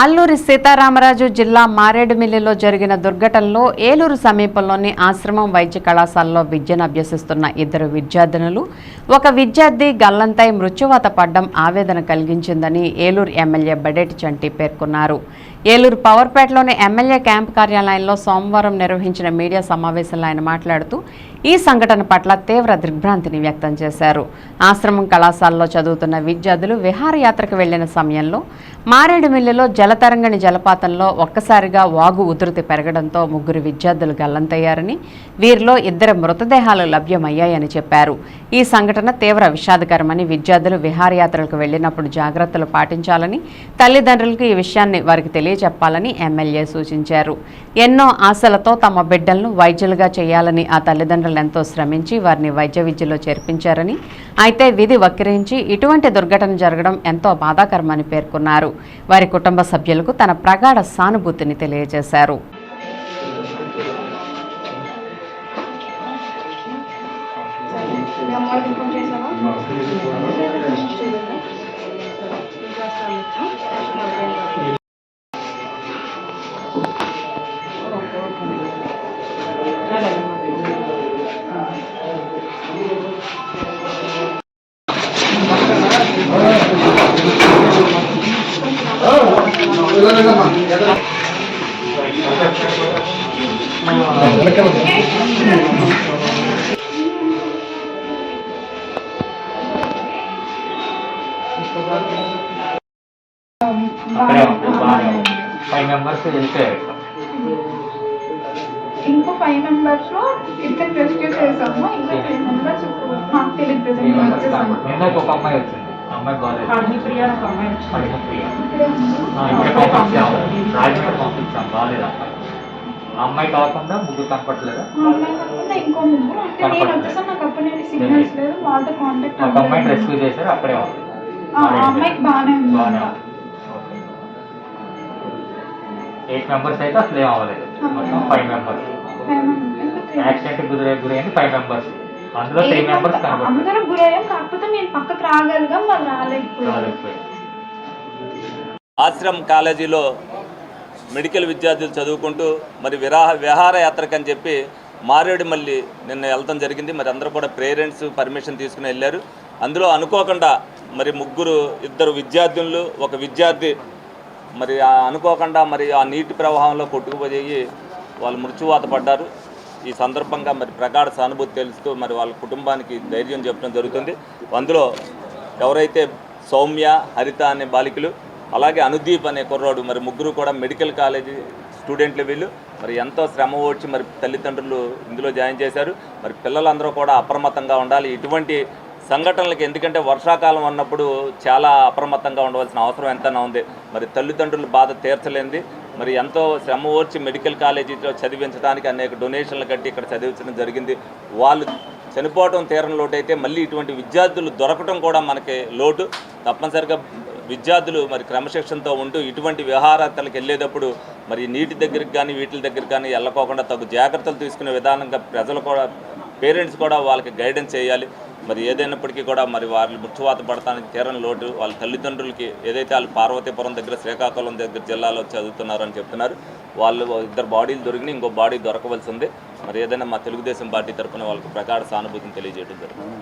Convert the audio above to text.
అల్లూరి సీతారామరాజు జిల్లా మారేడుమిల్లిలో జరిగిన దుర్ఘటనలో ఏలూరు సమీపంలోని ఆశ్రమం వైద్య కళాశాలలో విద్యను అభ్యసిస్తున్న ఇద్దరు విద్యార్థినులు ఒక విద్యార్థి గల్లంతై మృత్యువాత పడ్డం ఆవేదన కలిగించిందని ఏలూరు ఎమ్మెల్యే బడేటి చంటి పేర్కొన్నారు. ఏలూరు పవర్పేటలోని ఎమ్మెల్యే క్యాంప్ కార్యాలయంలో సోమవారం నిర్వహించిన మీడియా సమావేశంలో ఆయన మాట్లాడుతూ ఈ సంఘటన పట్ల తీవ్ర దిగ్భ్రాంతిని వ్యక్తం చేశారు. ఆశ్రమం కళాశాలలో చదువుతున్న విద్యార్థులు విహారయాత్రకు వెళ్ళిన సమయంలో మారేడుమిల్లిలో జలతరంగణి జలపాతంలో ఒక్కసారిగా వాగు ఉధృతి పెరగడంతో ముగ్గురు విద్యార్థులు గల్లంతయ్యారని వీరిలో ఇద్దరు మృతదేహాలు లభ్యమయ్యాయని చెప్పారు. ఈ సంఘటన తీవ్ర విషాదకరమని విద్యార్థులు విహారయాత్రలకు వెళ్ళినప్పుడు జాగ్రత్తలు పాటించాలని తల్లిదండ్రులకు ఈ విషయాన్ని వారికి తెలియజెప్పాలని ఎమ్మెల్యే సూచించారు. ఎన్నో ఆశలతో తమ బిడ్డలను వైద్యులుగా చేయాలని ఆ తల్లిదండ్రులు ఎంతో శ్రమించి వారిని వైద్య విద్యలో చేర్పించారని అయితే విధి వక్రించి ఇటువంటి దుర్ఘటన జరగడం ఎంతో బాధాకరమని పేర్కొన్నారు. వారి కుటుంబ సభ్యులకు తన ప్రగాఢ సానుభూతిని తెలియజేశారు. ఫైవ్ మెంబర్స్ వెళ్ళిపోయారు ఇంకో ఫైవ్ మెంబర్స్లో ఇద్దరు రెస్క్యూ చేసాము ఇంకా త్రీ మెంబర్స్ నాకు తెలియదు ప్రెసెంట్ వచ్చేసాము నిన్న ఒక అమ్మాయి వచ్చింది అమ్మాయి హరిప్రియ ఒక అమ్మాయి ఇక్కడే పంపించాము బాగాలేదు అమ్మాయి అమ్మాయి కాకుండా ముగ్గురు కనపట్లేదా ఆ అమ్మాయి కాకుండా ఇంకో ముగ్గురు అంటే నేను వచ్చేసాను నాకు అప్పుడు నేను సిగ్నల్స్ లేదు వాళ్ళతో కాంటాక్ట్ ఒక అమ్మాయిని రెస్క్యూ చేశారు అక్కడే ఉంది ఎయిట్ మెంబర్స్ అయితే అసలు ఏం అవ్వలేదు మొత్తం ఫైవ్ మెంబర్స్ యాక్సిడెంట్ గురి గురైంది ఫైవ్ మెంబర్స్ అందులో త్రీ మెంబర్స్ అందరూ గురయ్యాం కాకపోతే నేను పక్కకు రాగలిగాం వాళ్ళు రాలేకపోయారు. ఆశ్రమ్ కాలేజీలో మెడికల్ విద్యార్థులు చదువుకుంటూ మరి విరాహ విహారయాత్రకు అని చెప్పి మారేడుమల్లి నిన్న వెళ్తాం జరిగింది. మరి అందరూ కూడా పేరెంట్స్ పర్మిషన్ తీసుకుని వెళ్ళారు. అందులో అనుకోకుండా మరి ముగ్గురు ఇద్దరు విద్యార్థులు ఒక విద్యార్థి మరి ఆ అనుకోకుండా మరి ఆ నీటి ప్రవాహంలో కొట్టుకుపోయి వాళ్ళు మృత్యువాత పడ్డారు. ఈ సందర్భంగా మరి ప్రగాఢ సానుభూతి తెలుస్తూ మరి వాళ్ళ కుటుంబానికి ధైర్యం చెప్పడం జరుగుతుంది. అందులో ఎవరైతే సౌమ్య హరిత అనే బాలికలు అలాగే అనుదీప్ అనే కుర్రాడు మరి ముగ్గురు కూడా మెడికల్ కాలేజీ స్టూడెంట్లు వీళ్ళు. మరి ఎంతో శ్రమ ఓడ్చి మరి తల్లిదండ్రులు ఇందులో జాయిన్ చేశారు. మరి పిల్లలందరూ కూడా అప్రమత్తంగా ఉండాలి. ఇటువంటి సంఘటనలకు ఎందుకంటే వర్షాకాలం అన్నప్పుడు చాలా అప్రమత్తంగా ఉండవలసిన అవసరం ఎంతైనా ఉంది. మరి తల్లిదండ్రులు బాధ తీర్చలేనిది. మరి ఎంతో శ్రమ ఓర్చి మెడికల్ కాలేజీలో చదివించడానికి అనేక డొనేషన్లు కట్టి ఇక్కడ చదివించడం జరిగింది. వాళ్ళు చనిపోవడం తీరం లోటైతే మళ్ళీ ఇటువంటి విద్యార్థులు దొరకటం కూడా మనకి లోటు. తప్పనిసరిగా విద్యార్థులు మరి క్రమశిక్షణతో ఉంటూ ఇటువంటి విహారాతలకు వెళ్ళేటప్పుడు మరి నీటి దగ్గరికి కానీ వీటి దగ్గరికి కానీ వెళ్ళకోకుండా తగు జాగ్రత్తలు తీసుకునే విధానంగా ప్రజలు కూడా పేరెంట్స్ కూడా వాళ్ళకి గైడెన్స్ చేయాలి. మరి ఏదైనప్పటికీ కూడా మరి వాళ్ళు మృత్యువాత పడటానికి తీరని లోటు వాళ్ళ తల్లిదండ్రులకి ఏదైతే వాళ్ళు పార్వతీపురం దగ్గర శ్రీకాకుళం దగ్గర జిల్లాలో చదువుతున్నారని చెప్తున్నారు వాళ్ళు ఇద్దరు బాడీలు దొరికిన ఇంకో బాడీ దొరకవలసి ఉంది. మరి ఏదైనా మా తెలుగుదేశం పార్టీ తరఫున వాళ్ళకి ప్రగాఢ సానుభూతిని తెలియజేయడం జరుగుతుంది.